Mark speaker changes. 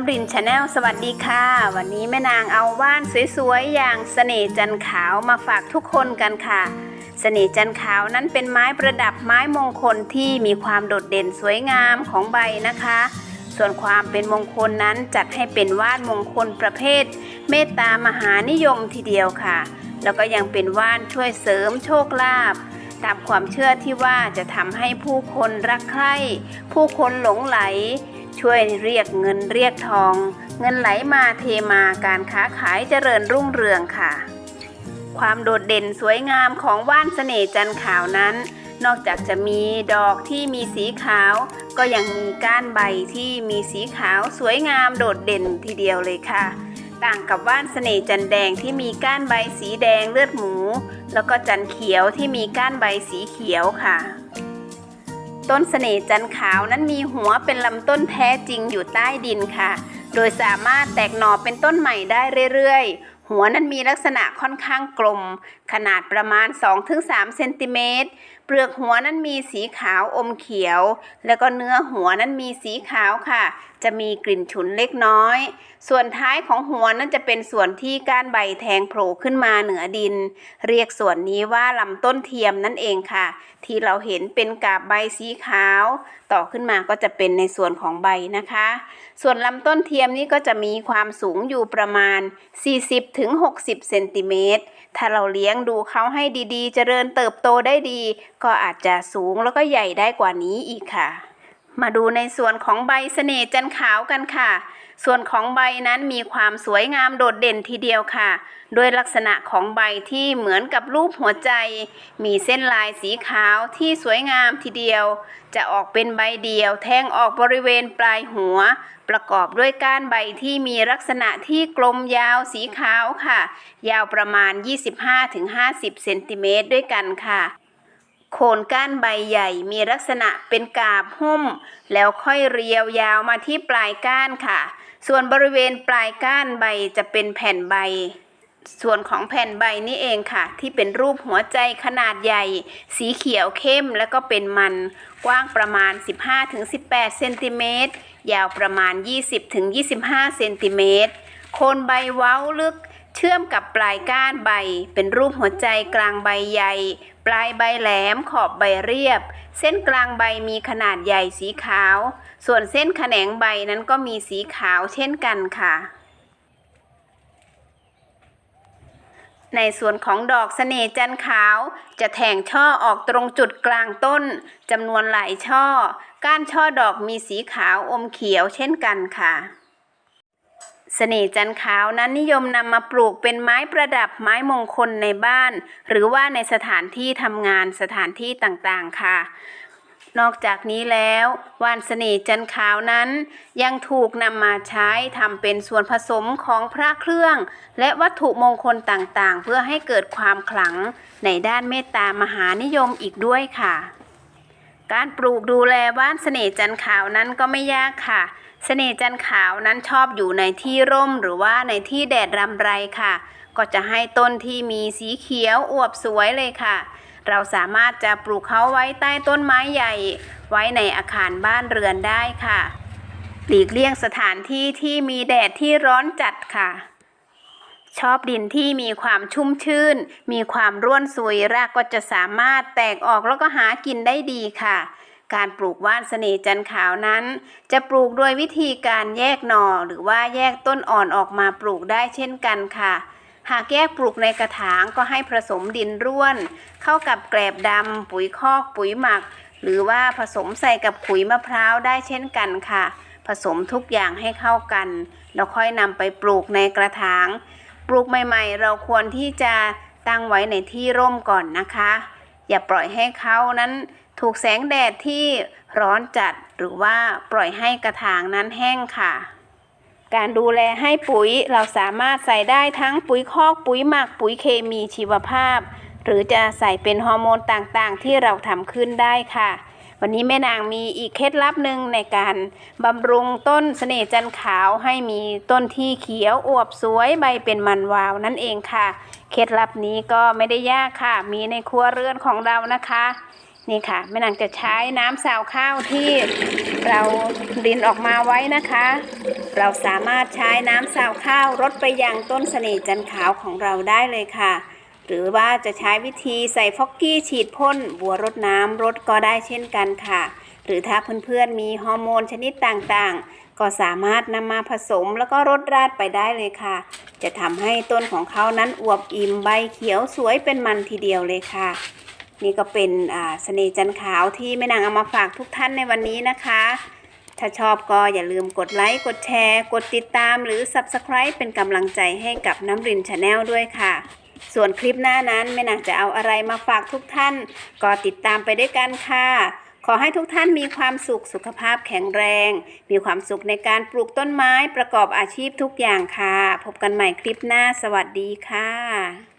Speaker 1: น้ำรินชาแนลสวัสดีค่ะ วันนี้แม่นางเอาว่านสวยๆ อย่างเสน่ห์จันขาวมาฝากทุกคนกันค่ะเสน่ห์จันขาวนั้นเป็นไม้ประดับไม้มงคลที่มีความโดดเด่นสวยงามของใบนะคะ ส่วนความเป็นมงคลนั้นจัดให้เป็นว่านมงคลประเภท เมตตามหานิยมทีเดียวค่ะ แล้วก็ยังเป็นว่านช่วยเสริมโชคลาภตามความเชื่อที่ว่าจะทำให้ผู้คนรักใคร่ผู้คนหลงไหล ช่วยเรียกเงินเรียกทอง เงินไหลมาเทมาการค้าขายเจริญรุ่งเรืองค่ะ ความโดดเด่นสวยงามของว่านเสน่ห์จันขาวนั้น นอกจากจะมีดอกที่มีสีขาว ก็ยังมีก้านใบที่มีสีขาวสวยงามโดดเด่นทีเดียวเลยค่ะ ต่างกับว่านเสน่ห์จันแดงที่มีก้านใบสีแดงเลือดหมู แล้วก็จันเขียวที่มีก้านใบสีเขียวค่ะ ต้นเสน่ห์จันขาวนั้นมีหัวเป็นลำต้นแท้จริงอยู่ใต้ดินค่ะ โดยสามารถแตกหน่อเป็นต้นใหม่ได้เรื่อยๆ หัวนั้นมีลักษณะค่อนข้างกลม ขนาดประมาณ 2-3เซนติเมตร เปลือกหัวนั้นมีสีขาวอมเขียว แล้วก็เนื้อหัวนั้นมีสีขาวค่ะ จะมีกลิ่นฉุนเล็กน้อย ส่วนท้ายของหัวนั้นจะเป็นส่วนที่ก้านใบแทงโผล่ขึ้นมาเหนือดิน เรียกส่วนนี้ว่าลำต้นเทียมนั่นเองค่ะ ที่เราเห็นเป็นกาบใบสีขาว ต่อขึ้นมาก็จะเป็นในส่วนของใบนะคะ ส่วนลำต้นเทียมนี้ก็จะมีความสูงอยู่ประมาณ 40-60 เซนติเมตร ถ้าเราเลี้ยงดูเขาให้ดีๆ เจริญเติบโตได้ดี ก็อาจจะสูงแล้วก็ใหญ่ได้กว่านี้อีกค่ะ มาดูในส่วนของใบเสน่ห์จันขาวกันค่ะ ส่วนของใบนั้นมีความสวยงามโดดเด่นทีเดียวค่ะ โดยลักษณะของใบที่เหมือนกับรูปหัวใจ มีเส้นลายสีขาวที่สวยงามทีเดียว จะออกเป็นใบเดียว แทงออกบริเวณปลายหัว ประกอบด้วยก้านใบที่มีลักษณะที่กลมยาวสีขาวค่ะ ยาวประมาณ 25-50เซนติเมตรด้วยกันค่ะ โคนก้านใบใหญ่มีลักษณะเป็นกาบหุ้ม แล้วค่อยเรียวยาวมาที่ปลายก้านค่ะ ส่วนบริเวณปลายก้านใบจะเป็นแผ่นใบ ส่วนของแผ่นใบนี่เองค่ะ ที่เป็นรูปหัวใจขนาดใหญ่ สีเขียวเข้มแล้วก็เป็นมัน กว้างประมาณ 15-18 เซนติเมตร ยาวประมาณ 20-25 เซนติเมตร โคนใบเว้าลึกเชื่อมกับปลายก้านใบ เป็นรูปหัวใจกลางใบใหญ่ ปลายใบแหลมขอบใบเรียบ เส้นกลางใบมีขนาดใหญ่สีขาว ส่วนเส้นแขนงใบนั้นก็มีสีขาวเช่นกันค่ะ ในส่วนของดอกเสน่ห์จันทร์ขาว จะแทงช่อออกตรงจุดกลางต้นจำนวนหลายช่อ ก้านช่อดอกมีสีขาวอมเขียวเช่นกันค่ะ เสน่ห์จันทร์ขาวนั้นนิยมนำมาปลูกเป็นไม้ประดับไม้มงคลในบ้าน หรือว่าในสถานที่ทำงานสถานที่ต่างๆค่ะ นอกจากนี้แล้วว่านเสน่ห์จันทร์ขาวนั้นยังถูกนำมาใช้ทำเป็นส่วนผสมของพระเครื่อง และวัตถุมงคลต่างๆ เพื่อให้เกิดความขลังในด้านเมตตามหานิยมอีกด้วยค่ะ การปลูกดูแลว่านเสน่ห์จันทร์ขาวนั้นก็ไม่ยากค่ะ เสน่ห์จันขาวนั้นชอบอยู่ในที่ร่มหรือว่าในที่แดดรำไรค่ะ ก็จะให้ต้นที่มีสีเขียวอวบสวยเลยค่ะ เราสามารถจะปลูกเขาไว้ใต้ต้นไม้ใหญ่ ไว้ในอาคารบ้านเรือนได้ค่ะ หลีกเลี่ยงสถานที่ที่มีแดดที่ร้อนจัดค่ะ ชอบดินที่มีความชุ่มชื่น มีความร่วนซุยรากก็จะสามารถแตกออกแล้วก็หากินได้ดีค่ะ การปลูกว่านเสน่ห์จันขาวนั้น จะปลูกโดยวิธีการแยกหน่อหรือว่าแยกต้นอ่อนออกมาปลูกได้เช่นกันค่ะ หากแยกปลูกในกระถางก็ให้ผสมดินร่วน เข้ากับแกลบดำปุ๋ยคอกปุ๋ยหมัก หรือว่าผสมใส่กับขุยมะพร้าวได้เช่นกันค่ะ ผสมทุกอย่างให้เข้ากัน แล้วค่อยนำไปปลูกในกระถาง ปลูกใหม่ๆ เราควรที่จะตั้งไว้ในที่ร่มก่อนนะคะ อย่าปล่อยให้เขานั้น ถูกแสงแดดที่ร้อนจัดหรือว่าปล่อยให้กระถางนั้นแห้งค่ะ การดูแลให้ปุ๋ยเราสามารถใส่ได้ทั้งปุ๋ยคอกปุ๋ยหมักปุ๋ยเคมีชีวภาพ หรือจะใส่เป็นฮอร์โมนต่างๆ ที่เราทำขึ้นได้ค่ะวันนี้แม่นางมีอีกเคล็ดลับหนึ่งในการบำรุงต้นเสน่ห์จันขาวให้มีต้นที่เขียวอวบสวยใบเป็นมันวาวนั่นเองค่ะ เคล็ดลับนี้ก็ไม่ได้ยากค่ะ มีในครัวเรือนของเรานะคะ นี่ค่ะแม่นางจะใช้น้ำสาวข้าวที่เรารินออกมาไว้นะคะ เราสามารถใช้น้ำสาวข้าวรดไปยังต้นเสน่ห์จันขาวของเราได้เลยค่ะ หรือว่าจะใช้วิธีใส่ฟอกกี้ฉีดพ่นบัวรดน้ำรดก็ได้เช่นกันค่ะ หรือถ้าเพื่อนๆมีฮอร์โมนชนิดต่างๆ ก็สามารถนำมาผสมแล้วก็รดราดไปได้เลยค่ะ จะทำให้ต้นของเขานั้นอวบอิ่มใบเขียวสวยเป็นมันทีเดียวเลยค่ะ นี่ก็เป็นอ่าเสน่ห์จันขาวที่แม่นางเอามาฝากทุกท่านในวันนี้นะคะ ถ้าชอบก็อย่าลืมกดไลค์ กดแชร์ กดติดตามหรือ Subscribe เป็นกำลังใจให้กับน้ำรินชาแนลด้วยค่ะ ส่วนคลิปหน้านั้นแม่นางจะเอาอะไรมาฝากทุกท่าน ก็ติดตามไปด้วยกันค่ะ ขอให้ทุกท่านมีความสุขสุขภาพแข็งแรง มีความสุขในการปลูกต้นไม้ประกอบอาชีพทุกอย่างค่ะ พบกันใหม่คลิปหน้า สวัสดีค่ะ